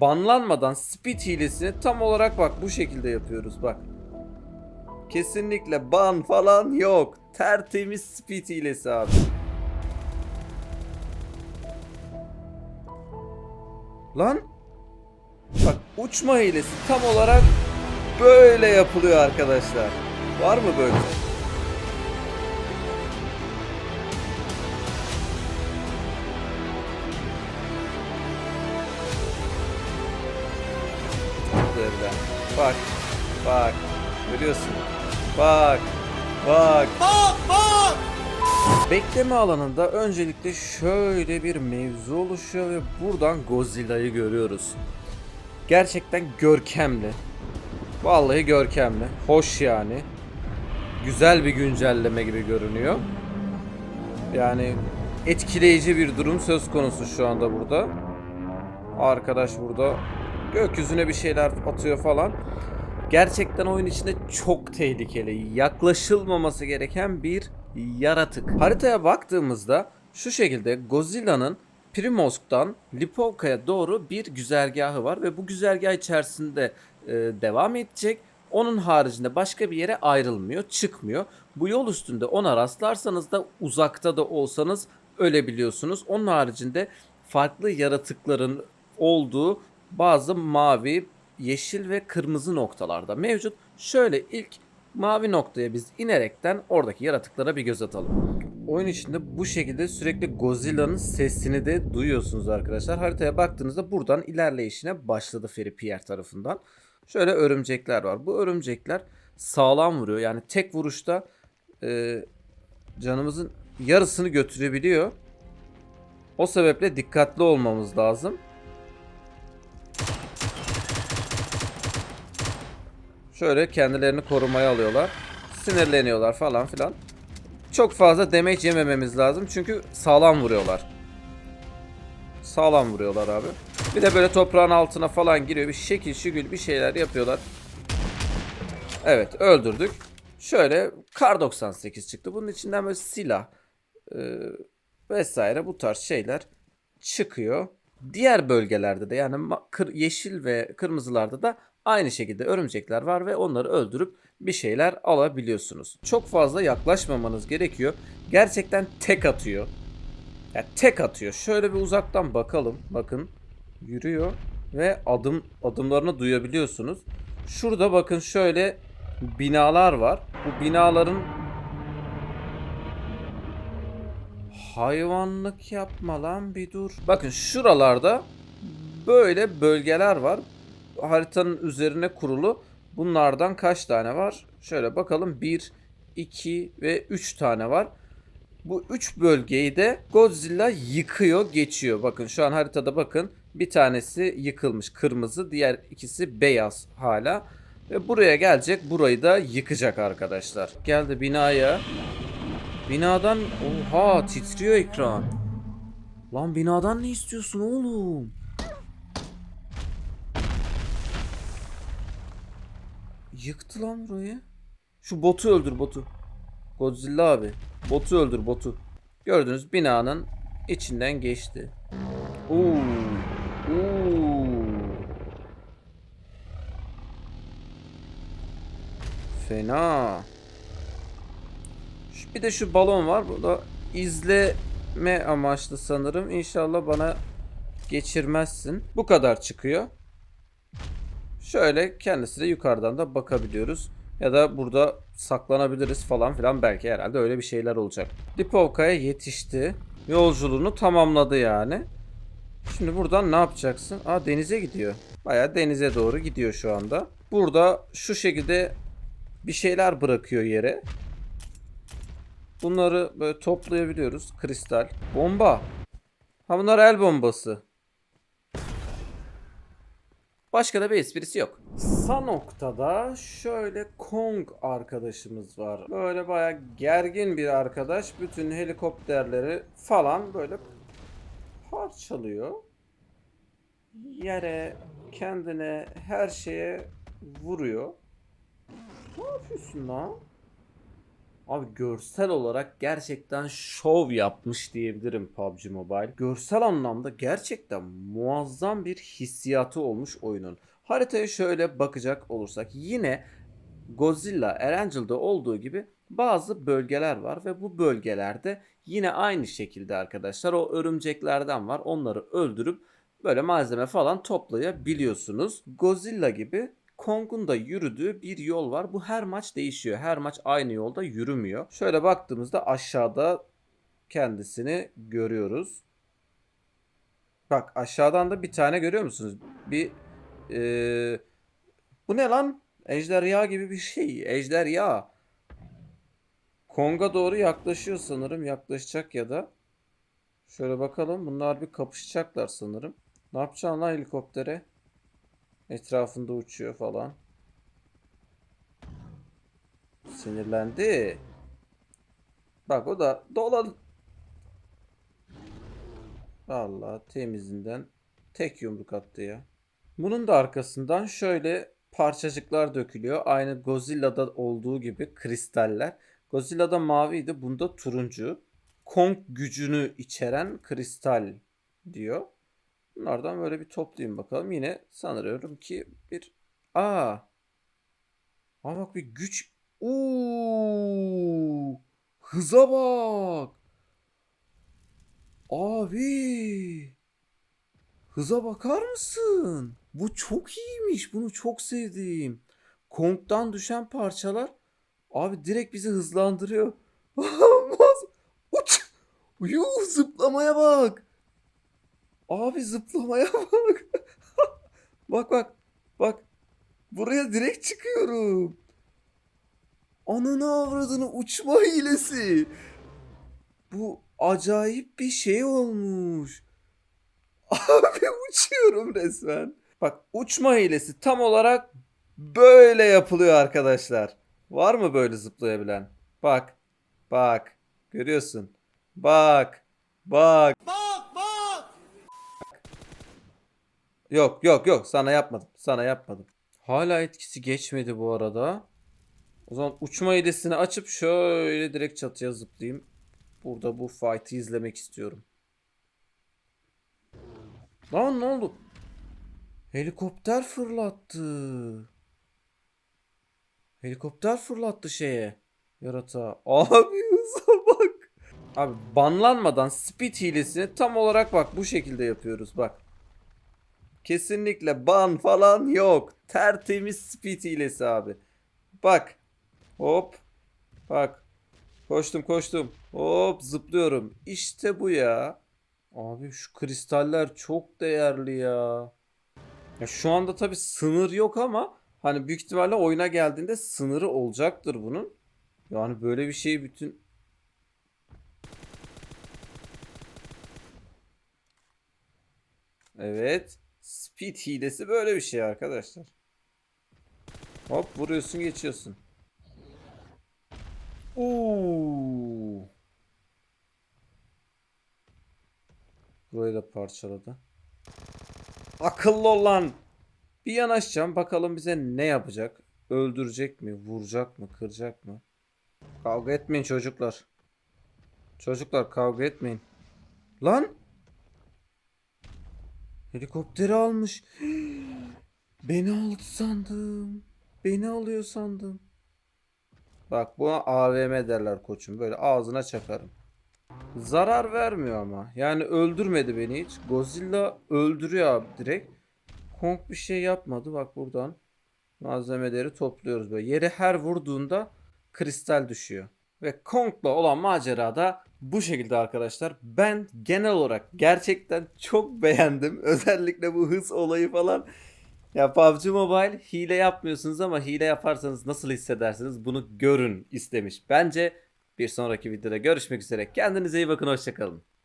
Banlanmadan speed hilesini tam olarak bak bu şekilde yapıyoruz bak. Kesinlikle ban falan yok. Tertemiz speed hilesi abi. Lan bak uçma hilesi tam olarak böyle yapılıyor arkadaşlar. Var mı böyle? Bak. Bak. Görüyorsun. Bak. Bak. Bekleme alanında öncelikle şöyle bir mevzu oluşuyor ve buradan Godzilla'yı görüyoruz. Gerçekten görkemli. Vallahi görkemli. Hoş yani. Güzel bir güncelleme gibi görünüyor. Yani etkileyici bir durum söz konusu şu anda burada. Arkadaş burada gökyüzüne bir şeyler atıyor falan. Gerçekten oyun içinde çok tehlikeli, yaklaşılmaması gereken bir yaratık. Haritaya baktığımızda şu şekilde Godzilla'nın Primorsk'tan Lipovka'ya doğru bir güzergahı var ve bu güzergah içerisinde e, devam edecek. Onun haricinde başka bir yere ayrılmıyor, çıkmıyor. Bu yol üstünde ona rastlarsanız da uzakta da olsanız ölebiliyorsunuz. Onun haricinde farklı yaratıkların olduğu bazı mavi, yeşil ve kırmızı noktalarda mevcut. Şöyle ilk mavi noktaya biz inerekten oradaki yaratıklara bir göz atalım. Oyun içinde bu şekilde sürekli Godzilla'nın sesini de duyuyorsunuz arkadaşlar. Haritaya baktığınızda buradan ilerleyişine başladı Feri Pierre tarafından. Şöyle örümcekler var. Bu örümcekler sağlam vuruyor. Yani tek vuruşta e, canımızın yarısını götürebiliyor. O sebeple dikkatli olmamız lazım. Şöyle kendilerini korumaya alıyorlar. Sinirleniyorlar falan filan. Çok fazla damage yemememiz lazım çünkü sağlam vuruyorlar. Sağlam vuruyorlar abi. Bir de böyle toprağın altına falan giriyor. Bir şekil şükül bir şeyler yapıyorlar. Evet öldürdük. Şöyle kar 98 çıktı. Bunun içinden böyle silah e, vesaire bu tarz şeyler çıkıyor. Diğer bölgelerde de yani yeşil ve kırmızılarda da aynı şekilde örümcekler var ve onları öldürüp bir şeyler alabiliyorsunuz. Çok fazla yaklaşmamanız gerekiyor. Gerçekten tek atıyor. Ya tek atıyor. Şöyle bir uzaktan bakalım. Bakın yürüyor ve adım adımlarını duyabiliyorsunuz. Şurada bakın şöyle binalar var. Bu binaların hayvanlık yapma lan bir dur. Bakın şuralarda böyle bölgeler var. Haritanın üzerine kurulu. Bunlardan kaç tane var? Şöyle bakalım. 1, 2 ve 3 tane var. Bu 3 bölgeyi de Godzilla yıkıyor, geçiyor. Bakın şu an haritada bakın. Bir tanesi yıkılmış kırmızı, diğer ikisi beyaz hala. Ve buraya gelecek, burayı da yıkacak arkadaşlar. Geldi binaya. Binadan oha titriyor ekran. Lan binadan ne istiyorsun oğlum? Yıktı lan burayı. Şu botu öldür botu. Godzilla abi. Botu öldür botu. Gördünüz binanın içinden geçti. Oo. Oo. Fena. Bir de şu balon var. Bu da izleme amaçlı sanırım. İnşallah bana geçirmezsin. Bu kadar çıkıyor. Şöyle kendisi de yukarıdan da bakabiliyoruz. Ya da burada saklanabiliriz falan filan belki herhalde öyle bir şeyler olacak. Lipovka'ya yetişti. Yolculuğunu tamamladı yani. Şimdi buradan ne yapacaksın? Aa denize gidiyor. Baya denize doğru gidiyor şu anda. Burada şu şekilde bir şeyler bırakıyor yere. Bunları böyle toplayabiliyoruz. Kristal. Bomba. Ha bunlar el bombası. Başka da bir esprisi yok. Sanok'ta şöyle Kong arkadaşımız var. Böyle baya gergin bir arkadaş. Bütün helikopterleri falan böyle parçalıyor. Yere, kendine, her şeye vuruyor. Ne yapıyorsun lan? Abi görsel olarak gerçekten şov yapmış diyebilirim PUBG Mobile. Görsel anlamda gerçekten muazzam bir hissiyatı olmuş oyunun. Haritaya şöyle bakacak olursak yine Godzilla Erangel'da olduğu gibi bazı bölgeler var ve bu bölgelerde yine aynı şekilde arkadaşlar o örümceklerden var. Onları öldürüp böyle malzeme falan toplayabiliyorsunuz. Godzilla gibi Kong'un da yürüdüğü bir yol var. Bu her maç değişiyor. Her maç aynı yolda yürümüyor. Şöyle baktığımızda aşağıda kendisini görüyoruz. Bak aşağıdan da bir tane görüyor musunuz? Bir eee, bu ne lan? Ejderha gibi bir şey. Ejderha. Kong'a doğru yaklaşıyor sanırım. Yaklaşacak ya da. Şöyle bakalım. Bunlar bir kapışacaklar sanırım. Ne yapacaksın lan helikoptere? Etrafında uçuyor falan. Sinirlendi. Bak o da dolan. Allah temizinden tek yumruk attı ya. Bunun da arkasından şöyle parçacıklar dökülüyor. Aynı Godzilla'da olduğu gibi kristaller. Godzilla'da maviydi, bunda turuncu. Kong gücünü içeren kristal diyor. Bunlardan böyle bir toplayayım bakalım. Yine sanıyorum ki bir... Aa! Aa bak bir güç... Oo! Hıza bak! Abi! Hıza bakar mısın? Bu çok iyiymiş. Bunu çok sevdim. Kong'dan düşen parçalar abi direkt bizi hızlandırıyor. Uç. Yuh zıplamaya bak. Abi zıplamaya bak. bak bak. Bak. Buraya direkt çıkıyorum. Ananı avradını uçma hilesi. Bu acayip bir şey olmuş. Abi uçuyorum resmen. Bak uçma hilesi tam olarak böyle yapılıyor arkadaşlar. Var mı böyle zıplayabilen? Bak. Bak. Görüyorsun. Bak. Bak. Yok yok yok sana yapmadım. Sana yapmadım. Hala etkisi geçmedi bu arada. O zaman uçma hilesini açıp şöyle direkt çatıya zıplayayım. Burada bu fight'ı izlemek istiyorum. Lan ne oldu? Helikopter fırlattı. Helikopter fırlattı şeye. Yaratığa. Abi hıza bak. Abi banlanmadan speed hilesini tam olarak bak bu şekilde yapıyoruz bak. Kesinlikle ban falan yok. Tertemiz speed hilesi abi. Bak. Hop. Bak. Koştum koştum. Hop zıplıyorum. İşte bu ya. Abi şu kristaller çok değerli ya. Ya şu anda tabi sınır yok ama hani büyük ihtimalle oyuna geldiğinde sınırı olacaktır bunun. Yani böyle bir şeyi bütün Evet. Speed hilesi böyle bir şey arkadaşlar. Hop vuruyorsun geçiyorsun. Oo. Burayı da parçaladı. Akıllı olan. Bir yanaşacağım bakalım bize ne yapacak. Öldürecek mi? Vuracak mı? Kıracak mı? Kavga etmeyin çocuklar. Çocuklar kavga etmeyin. Lan! Helikopteri almış. Beni aldı sandım. Beni alıyor sandım. Bak buna AVM derler koçum. Böyle ağzına çakarım. Zarar vermiyor ama. Yani öldürmedi beni hiç. Godzilla öldürüyor abi direkt. Kong bir şey yapmadı. Bak buradan malzemeleri topluyoruz böyle. Yere her vurduğunda kristal düşüyor. Ve Kong'la olan macerada bu şekilde arkadaşlar. Ben genel olarak gerçekten çok beğendim. Özellikle bu hız olayı falan. Ya PUBG Mobile hile yapmıyorsunuz ama hile yaparsanız nasıl hissedersiniz bunu görün istemiş. Bence bir sonraki videoda görüşmek üzere. Kendinize iyi bakın hoşçakalın.